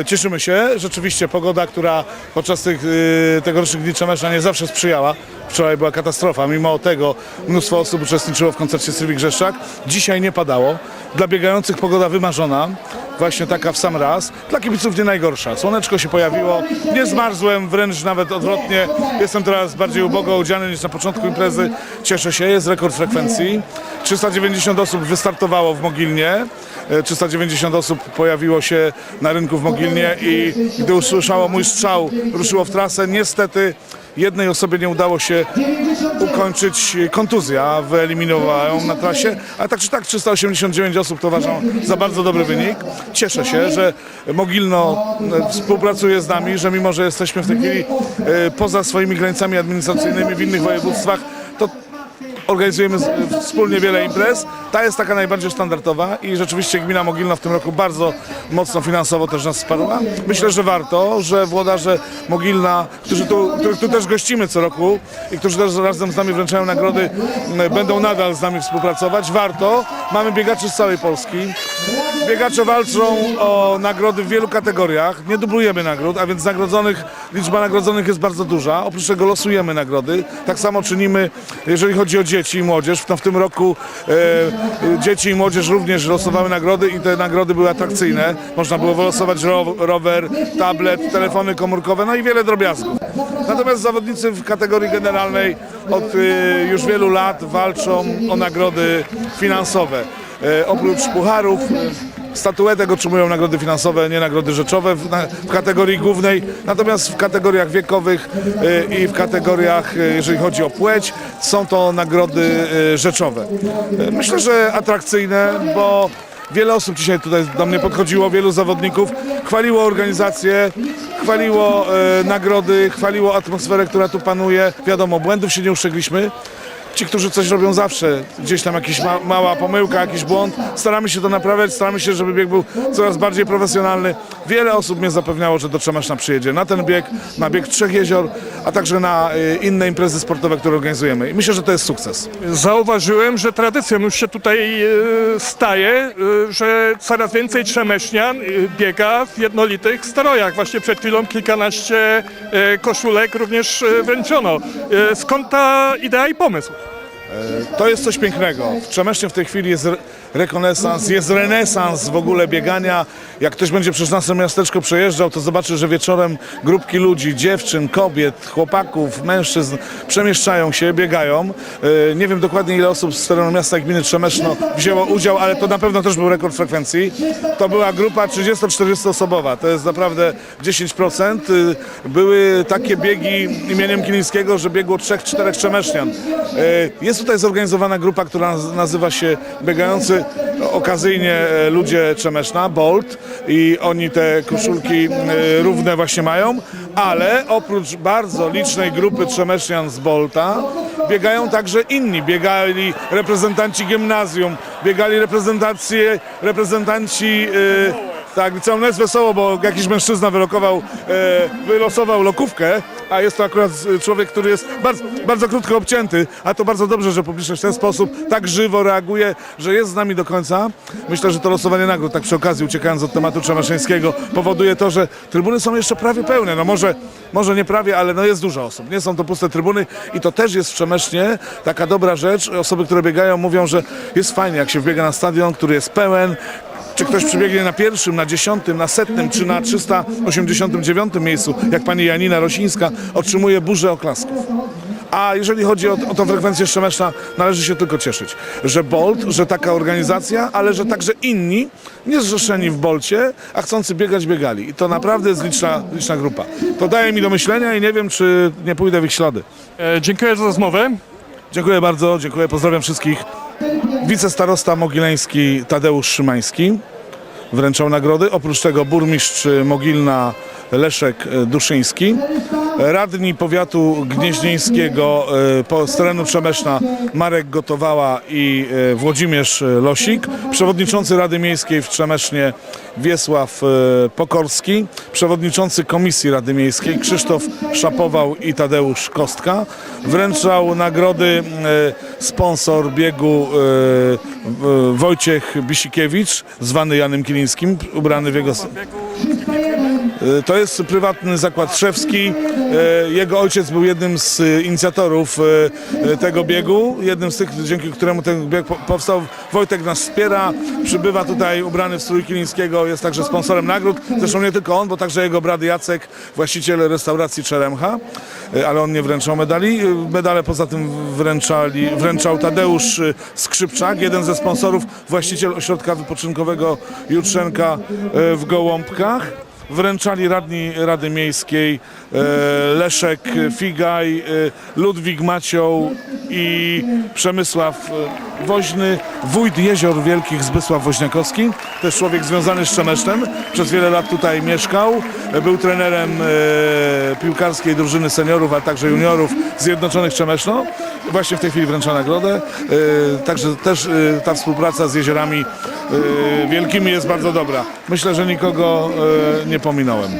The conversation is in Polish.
e, cieszymy się. Rzeczywiście pogoda, która podczas tych, e, tegorocznych dni Czemesza nie zawsze sprzyjała. Wczoraj była katastrofa. Mimo tego mnóstwo osób uczestniczyło w koncercie Sylwii Grzeszczak. Dzisiaj nie padało. Dla biegających pogoda wymarzona. Właśnie taka w sam raz. Dla kibiców nie najgorsza. Słoneczko się pojawiło. Nie zmarzłem, wręcz nawet odwrotnie. Jestem teraz bardziej ubogo odziany niż na początku imprezy. Cieszę się, jest rekord frekwencji. 390 osób wystartowało w Mogilnie. E, 390 osób pojawiło się na rynku w Mogilnie i gdy usłyszało mój strzał, ruszyło w trasę. Niestety jednej osobie nie udało się ukończyć kontuzja, wyeliminowała ją na trasie, ale tak czy tak 389 osób to uważam za bardzo dobry wynik. Cieszę się, że Mogilno e, współpracuje z nami, że mimo, że jesteśmy w tej chwili e, poza swoimi granicami administracyjnymi w innych województwach, organizujemy wspólnie wiele imprez. Ta jest taka najbardziej standardowa i rzeczywiście gmina Mogilno w tym roku bardzo mocno finansowo też nas wsparła. Myślę, że warto, że włodarze Mogilna, którzy tu, tu też gościmy co roku i którzy też razem z nami wręczają nagrody, będą nadal z nami współpracować. Warto. Mamy biegaczy z całej Polski. Biegacze walczą o nagrody w wielu kategoriach. Nie dublujemy nagród, a więc nagrodzonych, liczba nagrodzonych jest bardzo duża. Oprócz tego losujemy nagrody. Tak samo czynimy, jeżeli chodzi o dzieci i młodzież. No w tym roku e, dzieci i młodzież również losowały nagrody i te nagrody były atrakcyjne. Można było wylosować ro, rower, tablet, telefony komórkowe, no i wiele drobiazgów. Natomiast zawodnicy w kategorii generalnej od e, już wielu lat walczą o nagrody finansowe. E, oprócz pucharów, e, statuetek otrzymują nagrody finansowe, nie nagrody rzeczowe w, na, w kategorii głównej, natomiast w kategoriach wiekowych e, i w kategoriach, e, jeżeli chodzi o płeć, są to nagrody e, rzeczowe. E, myślę, że atrakcyjne, bo wiele osób dzisiaj tutaj do mnie podchodziło, wielu zawodników, chwaliło organizację, chwaliło e, nagrody, chwaliło atmosferę, która tu panuje. Wiadomo, błędów się nie uszczegliśmy. Ci, którzy coś robią zawsze, gdzieś tam jakaś ma, mała pomyłka, jakiś błąd, staramy się to naprawiać, staramy się, żeby bieg był coraz bardziej profesjonalny. Wiele osób mnie zapewniało, że do Trzemeszna przyjedzie na ten bieg, na bieg Trzech Jezior, a także na y, inne imprezy sportowe, które organizujemy. I myślę, że to jest sukces. Zauważyłem, że tradycją już się tutaj e, staje, e, że coraz więcej trzemesznian biega w jednolitych strojach. Właśnie przed chwilą kilkanaście koszulek również wręczono. Skąd ta idea i pomysł? To jest coś pięknego. W Trzemesznie w tej chwili jest re- rekonesans, jest renesans w ogóle biegania. Jak ktoś będzie przez nasze miasteczko przejeżdżał, to zobaczy, że wieczorem grupki ludzi, dziewczyn, kobiet, chłopaków, mężczyzn przemieszczają się, biegają. E, Nie wiem dokładnie ile osób z terenu miasta i gminy Trzemeszno wzięło udział, ale to na pewno też był rekord frekwencji. To była grupa 30-40 osobowa, to jest naprawdę 10%. Y, Były takie biegi imieniem Kilińskiego, że biegło 3-4 Trzemesznian. E, Jest tutaj zorganizowana grupa, która naz- nazywa się Biegający okazyjnie e, ludzie Trzemeszna, Bolt i oni te koszulki e, równe właśnie mają, ale oprócz bardzo licznej grupy Trzemesznian z Bolta biegają także inni. Biegali reprezentanci gimnazjum, biegali reprezentacje, reprezentanci e, tak, liceum jest wesoło, bo jakiś mężczyzna wylokował, e, wylosował lokówkę, a jest to akurat człowiek, który jest bardzo, bardzo krótko obcięty, a to bardzo dobrze, że publiczność w ten sposób tak żywo reaguje, że jest z nami do końca. Myślę, że to losowanie nagród, tak przy okazji, uciekając od tematu Trzemeszyńskiego, powoduje to, że trybuny są jeszcze prawie pełne. No może, może nie prawie, ale no jest dużo osób. Nie są to puste trybuny i to też jest w Przemesznie taka dobra rzecz. Osoby, które biegają mówią, że jest fajnie, jak się wbiega na stadion, który jest pełen, czy ktoś przybiegnie na pierwszym, na dziesiątym, na setnym, czy na 389 miejscu, jak pani Janina Rosińska, otrzymuje burzę oklasków. A jeżeli chodzi o, o tą frekwencję Szczemeszna, należy się tylko cieszyć, że Bolt, że taka organizacja, ale że także inni, nie zrzeszeni w Bolcie, a chcący biegać, biegali. I to naprawdę jest liczna, liczna grupa. To daje mi do myślenia i nie wiem, czy nie pójdę w ich ślady. E, Dziękuję za rozmowę. Dziękuję bardzo, dziękuję, pozdrawiam wszystkich. Wicestarosta mogileński Tadeusz Szymański wręczał nagrody. Oprócz tego burmistrz Mogilna Leszek e, Duszyński. Radni powiatu gnieźnieńskiego e, z terenu Przemeszna Marek Gotowała i e, Włodzimierz Losik. Przewodniczący Rady Miejskiej w Trzemesznie Wiesław e, Pokorski. Przewodniczący Komisji Rady Miejskiej Krzysztof Szapował i Tadeusz Kostka. Wręczał nagrody e, sponsor biegu e, Wojciech Bisikiewicz, zwany Janem Kilińskim, ubrany w jego... E, To jest prywatny zakład szewski. E, Jego ojciec był jednym z e, inicjatorów tego biegu, jednym z tych, dzięki któremu ten bieg po- powstał. Wojtek nas wspiera, przybywa tutaj ubrany w strój Kilińskiego, jest także sponsorem nagród. Zresztą nie tylko on, bo także jego brat Jacek, właściciel restauracji Czeremcha, E, ale on nie wręczał medali. E, Medale poza tym wręczali, wręczał Tadeusz e, Skrzypczak, jeden ze sponsorów, właściciel ośrodka wypoczynkowego Jutrzenka w Gołąbkach. Wręczali radni Rady Miejskiej e, Leszek Figaj, e, Ludwik Macioł i Przemysław Woźny, wójt Jezior Wielkich Zbysław Woźniakowski, też człowiek związany z Przemeszczem, przez wiele lat tutaj mieszkał, był trenerem e, piłkarskiej drużyny seniorów, a także juniorów Zjednoczonych Przemeszno. Właśnie w tej chwili wręcza nagrodę. Także też ta współpraca z jeziorami wielkimi jest bardzo dobra. Myślę, że nikogo nie pominąłem.